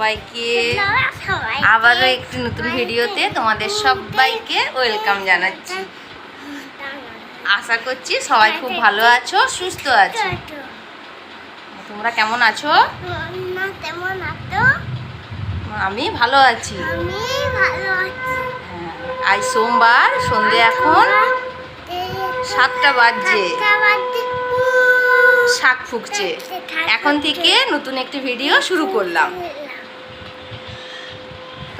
সবাইকে। আবারও একটি নতুন ভিডিওতে তোমাদের সবাইকে ওয়েলকাম জানাচ্ছি। আশা করছি সবাই খুব ভালো আছো সুস্থ আছো। তোমরা কেমন আছো? আমি ভালো আছি। হ্যাঁ, আজ সোমবার সন্ধে এখন সাতটা বাজছে। শাক ফুকছে। এখন থেকে নতুন একটি ভিডিও শুরু করলাম।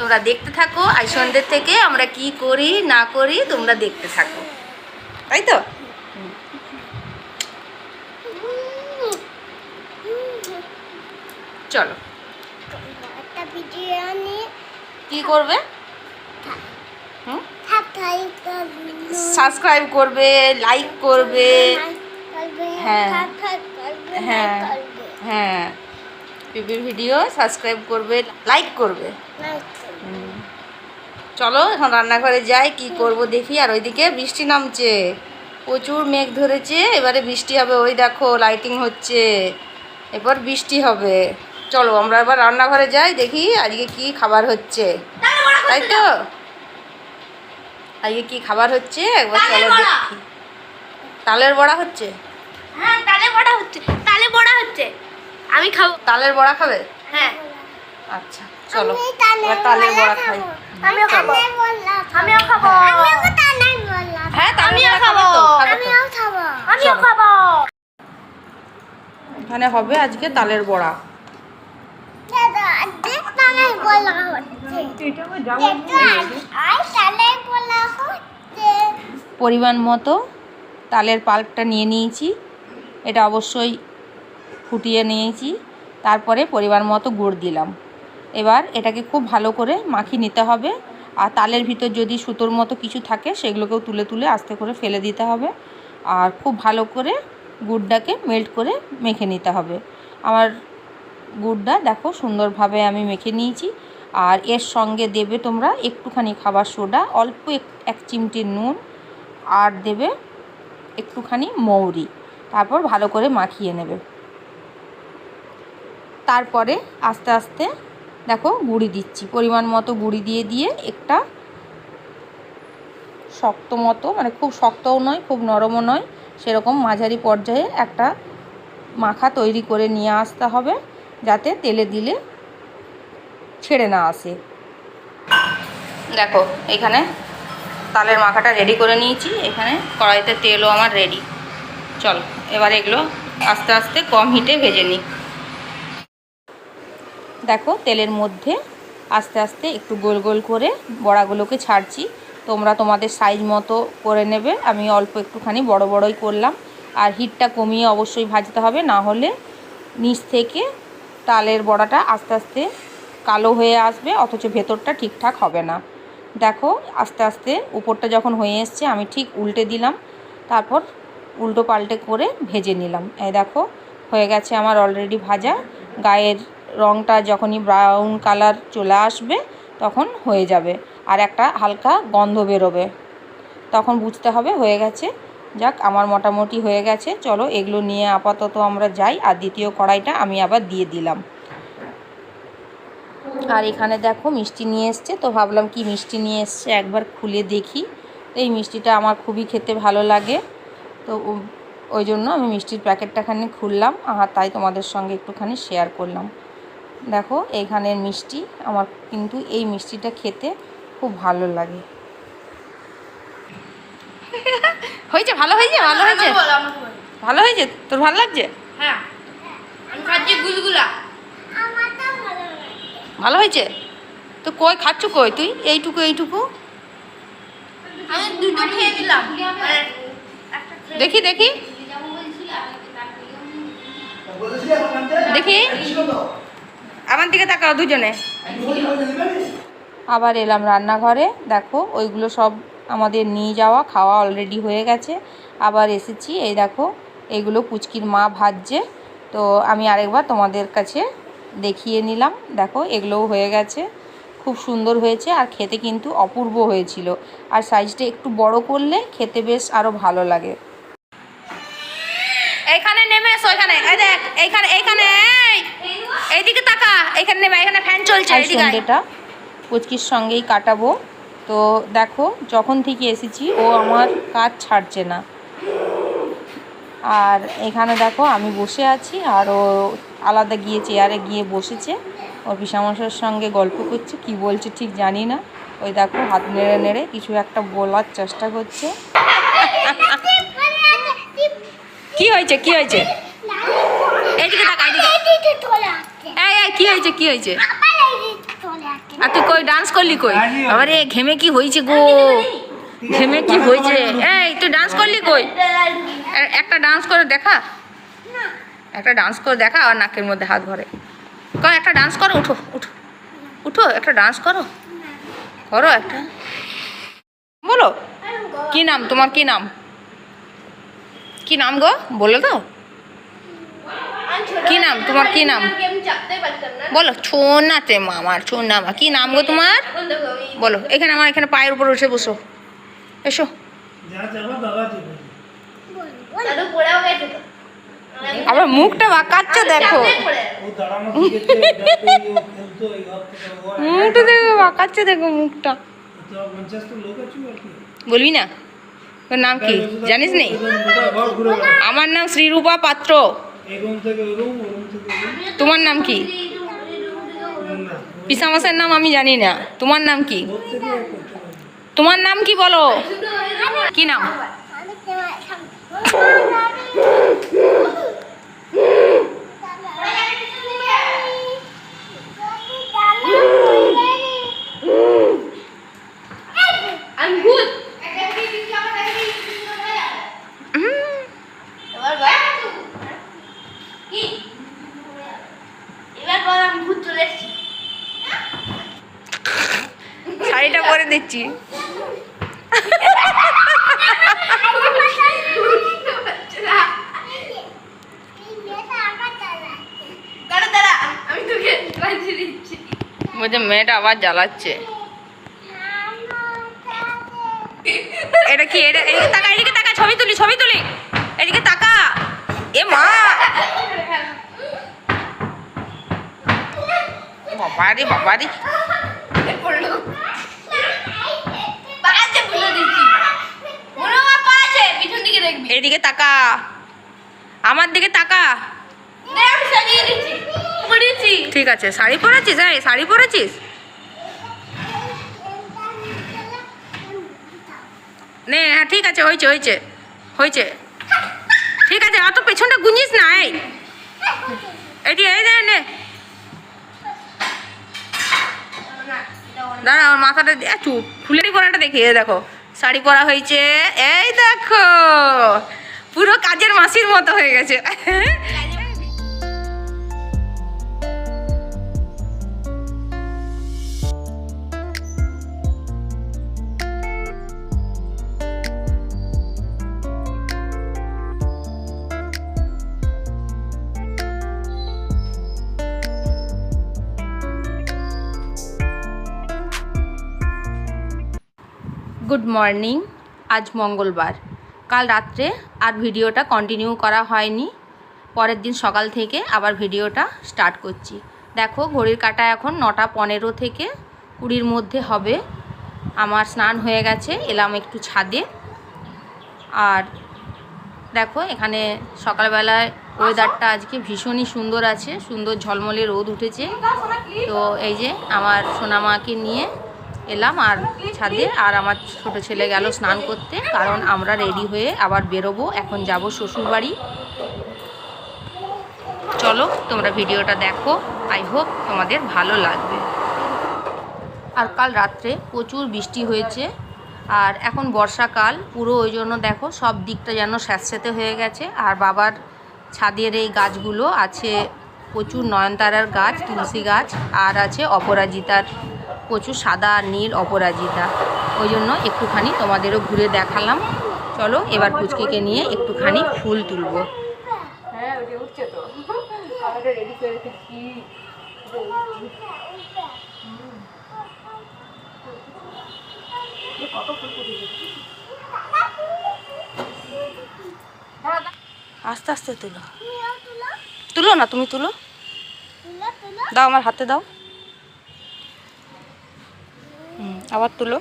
তোমরা দেখতে থাকো আজ সন্ধ্যের থেকে আমরা কি করি না করি তোমরা দেখতে থাকো। তাই তো? চলো। কি করবে? সাবস্ক্রাইব করবে। লাইক করবে হ্যাঁ। হ্যাঁ। হ্যাঁ। পিপির ভিডিও সাবস্ক্রাইব করবে লাইক করবে। চলো এখন রান্নাঘরে যাই কি করব দেখি। আর ওইদিকে বৃষ্টি নামছে। প্রচুর মেঘ ধরেছে এবারে বৃষ্টি হবে। ওই দেখো লাইটিং হচ্ছে। এবার বৃষ্টি হবে। চলো আমরা এবার রান্নাঘরে যাই দেখি আজকে কি খাবার হচ্ছে। তাই তো? আজকে কি খাবার হচ্ছে? একবার চলো দেখি। তালের বড়া হচ্ছে? হ্যাঁ তালে বড়া হচ্ছে। তালে বড়া হচ্ছে। আমি খাব। তালের বড়া খাবে? হ্যাঁ। আচ্ছা। চলো এবার তালের বড়া খাই। আমিও খাব। আমিও খাব। আমিও তালে বড়া হ্যাঁ আমিও খাব তো খাবে তো। আমিও খাব। আমিও খাব। এখানে হবে আজকে তালের বড়া। পরিমাণ মতো তালের পাল্পটা নিয়ে নিয়েছি। এটা অবশ্যই ফুটিয়ে নিয়েছি। তারপরে পরিমাণ মতো গুড় দিলাম। এবার এটাকে খুব ভালো করে মাখিয়ে নিতে হবে। আর তালের ভিতর যদি সুতোর মতো কিছু থাকে, সেগুলোকেও তুলে তুলে আস্তে করে ফেলে দিতে হবে। আর খুব ভালো করে গুড়টাকে মেল্ট করে মেখে নিতে হবে। আমার গুড়টা দেখো সুন্দরভাবে আমি মেখে নিয়েছি। আর এর সঙ্গে দেবে তোমরা একটুখানি খাবার সোডা, অল্প এক- এক চিমটি নুন, আর দেবে একটুখানি মৌরি। তারপর ভালো করে মাখিয়ে নেবে। তারপরে আস্তে আস্তে দেখো, গুঁড়ি দিচ্ছি। পরিমাণ মতো গুঁড়ি দিয়ে দিয়ে একটা শক্ত মতো মানে খুব শক্তও নয়, খুব নরমও নয়, সেরকম মাঝারি পর্যায়ে একটা মাখা তৈরি করে নিয়ে আসতে হবে, যাতে তেলে দিলে ছেড়ে না আসে। দেখো, এখানে তালের মাখাটা রেডি করে নিয়েছি, এখানে কড়াইতে তেলও আমার রেডি চল, এবার এগুলো আস্তে আস্তে কম হিটে ভেজে নিই। দেখো, তেলের মধ্যে আস্তে আস্তে একটু গোল গোল করে বড়াগুলোকে ছাড়ছি। তোমরা তোমাদের সাইজ মতো করে নেবে। আমি অল্প একটুখানি বড় বড়ই করলাম। আর হিটটা কমিয়ে অবশ্যই ভাজতে হবে, না হলে নিচ থেকে তালের বড়াটা আস্তে আস্তে কালো হয়ে আসবে, অথচ ভেতরটা ঠিকঠাক হবে না। দেখো, আস্তে আস্তে উপরটা যখন হয়ে এসছে, আমি ঠিক উল্টে দিলাম। তারপর উল্টো পাল্টে করে ভেজে নিলাম। এই দেখো, হয়ে গেছে আমার অলরেডি ভাজা। গায়ের রঙটা যখনই ব্রাউন কালার চলে আসবে, তখন হয়ে যাবে। আর একটা হালকা গন্ধ বেরোবে। তখন বুঝতে হবে, হয়ে গেছে। যাক, আমার মোটামুটি হয়ে গেছে। চলো, এগুলো নিয়ে আপাতত আমরা যাই। আর দ্বিতীয় কড়াইটা আমি আবার দিয়ে দিলাম। আর এখানে দেখো, মিষ্টি নিয়ে এসছে। তো ভাবলাম কি মিষ্টি নিয়ে এসছে, একবার খুলে দেখি। এই মিষ্টিটা আমার খুবই খেতে ভালো লাগে। তো ওই জন্য আমি মিষ্টির প্যাকেটটা খানি খুললাম। আর তাই তোমাদের সঙ্গে একটুখানি শেয়ার করলাম। দেখো এইখানের মিষ্টি। আমার কিন্তু এই মিষ্টিটা খেতে খুব ভালো লাগে। হয়েছে ভালো হয়েছে ভালো হয়েছে। ভালো হয়েছে? তোর ভালো লাগছে? হ্যাঁ। গুলগুলা। ভালো হয়েছে? তো কই খাচ্ছ কই তুই? এইটুকু এইটুকু? আমি দুটো খেয়ে দিলাম দেখি দেখি। দেখি। আমার দিকে তাকাও দুজনে। আবার এলাম রান্নাঘরে। দেখো, ওইগুলো সব আমাদের নিয়ে যাওয়া, খাওয়া অলরেডি হয়ে গেছে। আবার এসেছি, এই দেখো, এগুলো পুচকির মা ভাজছে। তো আমি আরেকবার তোমাদের কাছে দেখিয়ে নিলাম। দেখো, এগুলোও হয়ে গেছে। খুব সুন্দর হয়েছে আর খেতে কিন্তু অপূর্ব হয়েছিল। আর সাইজটা একটু বড় করলে খেতে বেশ আরও ভালো লাগে। এখানে নেমে এসো, এখানে। দেখ এইখানে এইখানে এইদিকে তাকা এখানে এখানে ফ্যান চলছে। সন্ধ্যেটা পুচকির সঙ্গেই কাটাবো। তো দেখো যখন থেকে এসেছি ও আমার কাজ ছাড়ছে না। আর এখানে দেখো আমি বসে আছি আর ও আলাদা গিয়ে চেয়ারে গিয়ে বসেছে। ওর পিসামশার সঙ্গে গল্প করছে কি বলছে ঠিক জানি না। ওই দেখো হাত নেড়ে নেড়ে কিছু একটা বলার চেষ্টা করছে। কি হয়েছে কি হয়েছে? এইদিকে তাকা এইদিকে এই এই কি হয়েছে কি হয়েছে? আর তুই কই ডান্স করলি কই? আরে ঘেমে কি হয়েছে গো? ঘেমে কি হয়েছে? এই তুই ডান্স করলি কই? একটা ডান্স করে দেখা? একটা ডান্স করে দেখা আর নাকের মধ্যে হাত ভরে। কর একটা ডান্স করো উঠো উঠো। উঠো একটা ডান্স করো। করো একটা। বলো। কি নাম? তোমার কি নাম? কি নাম গো? বলে দাও। কি নাম? তোমার কি নাম? বলো ছোনাতে মামার ছোনামা কি নাম গো তোমার? বলো, এখানে আমার, এখানে পায়ের উপর উঠে বসো। এসো। আবার মুখটা বাঁকাচ্ছে দেখো। মুখটা দেখো, বাঁকাচ্ছে দেখো মুখটা। বলবি না? তোর নাম কি? জানিস নি? আমার নাম শ্রীরূপা পাত্র। তোমার নাম কি? পিসামাসের নাম আমি জানি না। তোমার নাম কি? তোমার নাম কি বলো? কি নাম আমি ভূত এবার বল কি এবার বল আমি ভূত চলে এসেছি দিচ্ছি। বলছে মেয়েটা আবার জ্বালাচ্ছে। এটা কি? এটা এদিকে তাকা এদিকে তাকা ছবি তুলি ছবি তুলি। এদিকে তাকা। এ মা! বাবারি বাবারি পড়ল পা আছে বলে দিচ্ছি মনে হয় পা আছে এদিকে তাকা। আমার দিকে তাকা। ঠিক আছে শাড়ি পরেছিস? হ্যাঁ শাড়ি পরেছিস? নে হ্যাঁ ঠিক আছে হয়েছে হয়েছে হয়েছে। ঠিক আছে অত পেছনটা গুঞ্জিস না এই। এটি এই দে নে। দাঁড়া আমার মাথাটা দিয়ে চুপ। ফুলের পরাটা দেখি দেখো। শাড়ি পরা হয়েছে। এই দেখো পুরো কাজের মাসির মতো হয়ে গেছে। গুড মর্নিং, আজ মঙ্গলবার। কাল রাত্রে আর ভিডিওটা কন্টিনিউ করা হয়নি। পরের দিন সকাল থেকে আবার ভিডিওটা স্টার্ট করছি। দেখো, ঘড়ির কাটা এখন নটা পনেরো থেকে কুড়ির মধ্যে হবে। আমার স্নান হয়ে গেছে, এলাম একটু ছাদে। আর দেখো, এখানে সকালবেলায় ওয়েদারটা আজকে ভীষণই সুন্দর আছে। সুন্দর ঝলমলে রোদ উঠেছে। তো এই যে আমার সোনামাকে নিয়ে এলাম আর ছাদে, আর আমার ছোট ছেলে গেল স্নান করতে, কারণ আমরা রেডি হয়ে আবার বেরোবো। এখন যাব শ্বশুরবাড়ি। চলো, তোমরা ভিডিওটা দেখো। আই হোপ তোমাদের ভালো লাগবে। আর কাল রাত্রে প্রচুর বৃষ্টি হয়েছে, আর এখন বর্ষাকাল, পুরো ওই জন্য দেখো সব দিকটা যেন স্যাঁতস্যাঁতে হয়ে গেছে। আর বাবার ছাদের এই গাছগুলো আছে প্রচুর নয়নতারার গাছ, তুলসী গাছ, আর আছে অপরাজিতার প্রচুর সাদা নীল অপরাজিতা। ওই জন্য একটুখানি তোমাদেরও ঘুরে দেখালাম। চলো এবার পুচকিকে নিয়ে একটুখানি ফুল তুলবো। হ্যাঁ ওটা উঠছে তো। রেডি করে রেখেছি। আস্তে আস্তে তুলো। তুলো না তুমি তুলো। দাও আমার হাতে দাও। আবার তুলো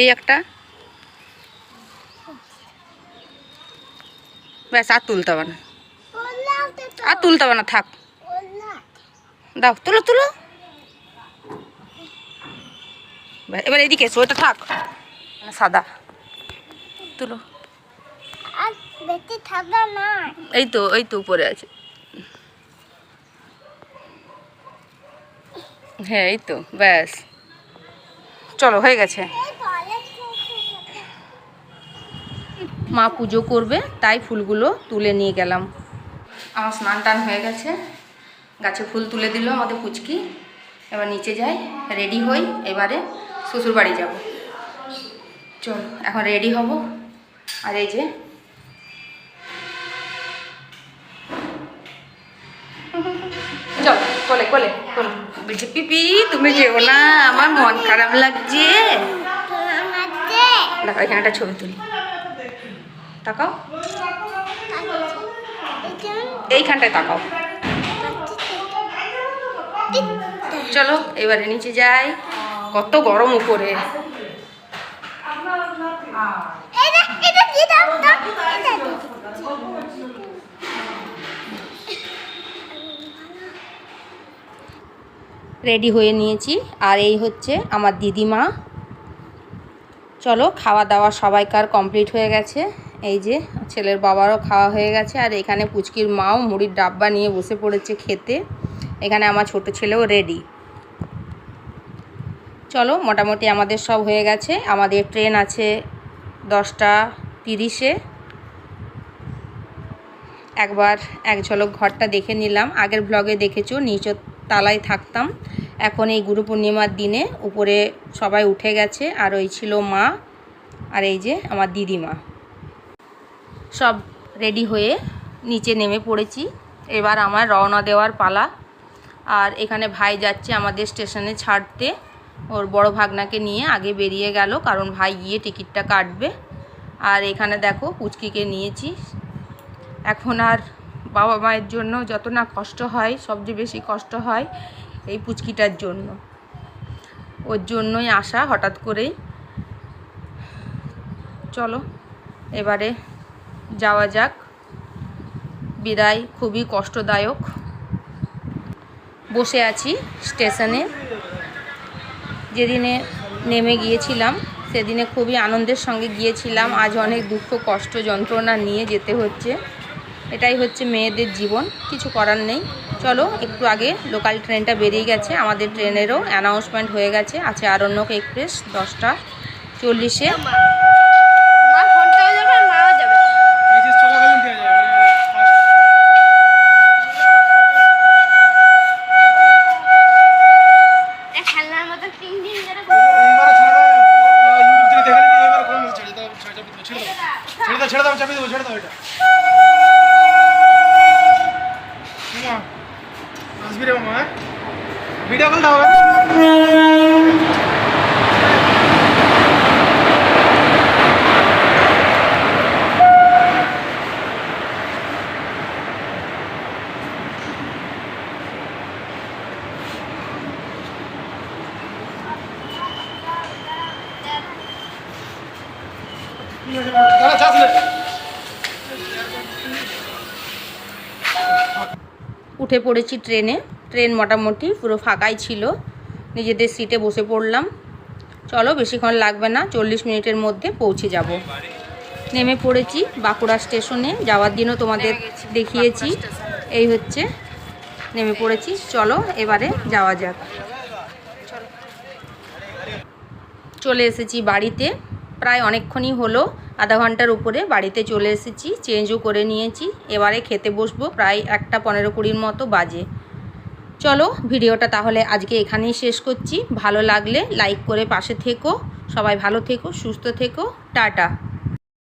এই একটা ব্যাস আর তুলতে হবে না আর তুলতে হবে না থাক দাও তুলো তুলো ব্যাস, এবার এইদিকে এসো ওটা থাক না, সাদা তুলো আর বেশি ঠান্ডা না। এই তো এই তো উপরে আছে। হ্যাঁ এই তো ব্যাস। চলো হয়ে গেছে। মা পুজো করবে তাই ফুলগুলো তুলে নিয়ে গেলাম। আমার স্নান টান হয়ে গেছে। গাছে ফুল তুলে দিল আমাদের পুচকি। এবার নিচে যাই রেডি হই এবারে শ্বশুর বাড়ি যাব। চল এখন রেডি হব। আর এই যে চল কোলে কোলে কোলে। বলছি পিপি তুমি যেও না আমার মন খারাপ লাগছে। দেখো এখানে একটা ছবি তুলি। তাকাও। এইখানটায় তাকাও। চলো এবারে নিচে যাই। কত গরম উপরে। এটা এটা কি দাও দাও এটা দে। রেডি হয়ে নিয়েছি। আর এই হচ্ছে আমার দিদিমা। চলো, খাওয়া দাওয়া সবাইকার কমপ্লিট হয়ে গেছে। এই যে, ছেলের বাবারও খাওয়া হয়ে গেছে। আর এখানে পুচকির মাও মুড়ির ডাব্বা নিয়ে বসে পড়েছে খেতে। এখানে আমার ছোট ছেলেও রেডি। চলো, মোটামুটি আমাদের সব হয়ে গেছে। আমাদের ট্রেন আছে দশটা তিরিশে। একবার এক ঝলক ঘরটা দেখে নিলাম। আগের ব্লগে দেখেছ? নিচ তালায় থাকতাম। এখন এই গুরু পূর্ণিমার দিনে উপরে সবাই উঠে গেছে, আর ওই ছিল মা আর এই যে আমার দিদিমা। সব রেডি হয়ে নিচে নেমে পড়েছি। এবার আমার রওনা দেওয়ার পালা। আর এখানে ভাই যাচ্ছে আমাদের স্টেশনে ছাড়তে। ওর বড় ভাগনাকে নিয়ে আগে বেরিয়ে গেল, কারণ ভাই গিয়ে টিকিটটা কাটবে। আর এখানে দেখো পুচকিকে নিয়েছি। এখন আর বাবা মায়ের জন্য যত না কষ্ট হয়, সবচেয়ে বেশি কষ্ট হয় এই পুচকিটার জন্য। ওর জন্যই আসা হঠাৎ করেই। চলো, এবারে যাওয়া যাক। বিদায়, খুবই কষ্টদায়ক। বসে আছি স্টেশনে। যেদিনে নেমে গিয়েছিলাম, সেদিনে খুবই আনন্দের সঙ্গে গিয়েছিলাম। আজ অনেক দুঃখ, কষ্ট, যন্ত্রণা নিয়ে যেতে হচ্ছে। এটাই হচ্ছে মেয়েদের জীবন, কিছু করার নেই। চলো, একটু আগে লোকাল ট্রেনটা বেরিয়ে গেছে, আমাদের ট্রেনেরও অ্যানাউন্সমেন্ট হয়ে গেছে, আছে আরণ্যক এক্সপ্রেস দশটা চল্লিশে। উঠে পড়েছি ট্রেনে। ট্রেন মোটামুটি পুরো ফাঁকাই ছিল। নিজেদের সিটে বসে পড়লাম। চলো বেশিক্ষণ লাগবে না। চল্লিশ মিনিটের মধ্যে পৌঁছে যাব। নেমে পড়েছি বাঁকুড়া স্টেশনে। যাওয়ার দিনও তোমাদের দেখিয়েছি। এই হচ্ছে। নেমে পড়েছি। চলো এবারে যাওয়া যাক। চলে এসেছি বাড়িতে। প্রায় অনেকক্ষণই হলো। আধা ঘণ্টার উপরে বাড়িতে চলে এসেছি, চেঞ্জও করে নিয়েছি। এবারে খেতে বসবো প্রায় একটা পনেরো কুড়ির মতো বাজে। চলো ভিডিওটা তাহলে আজকে এখানেই শেষ করছি। ভালো লাগলে লাইক করে পাশে থেকো। সবাই ভালো থেকো, সুস্থ থেকো। টাটা।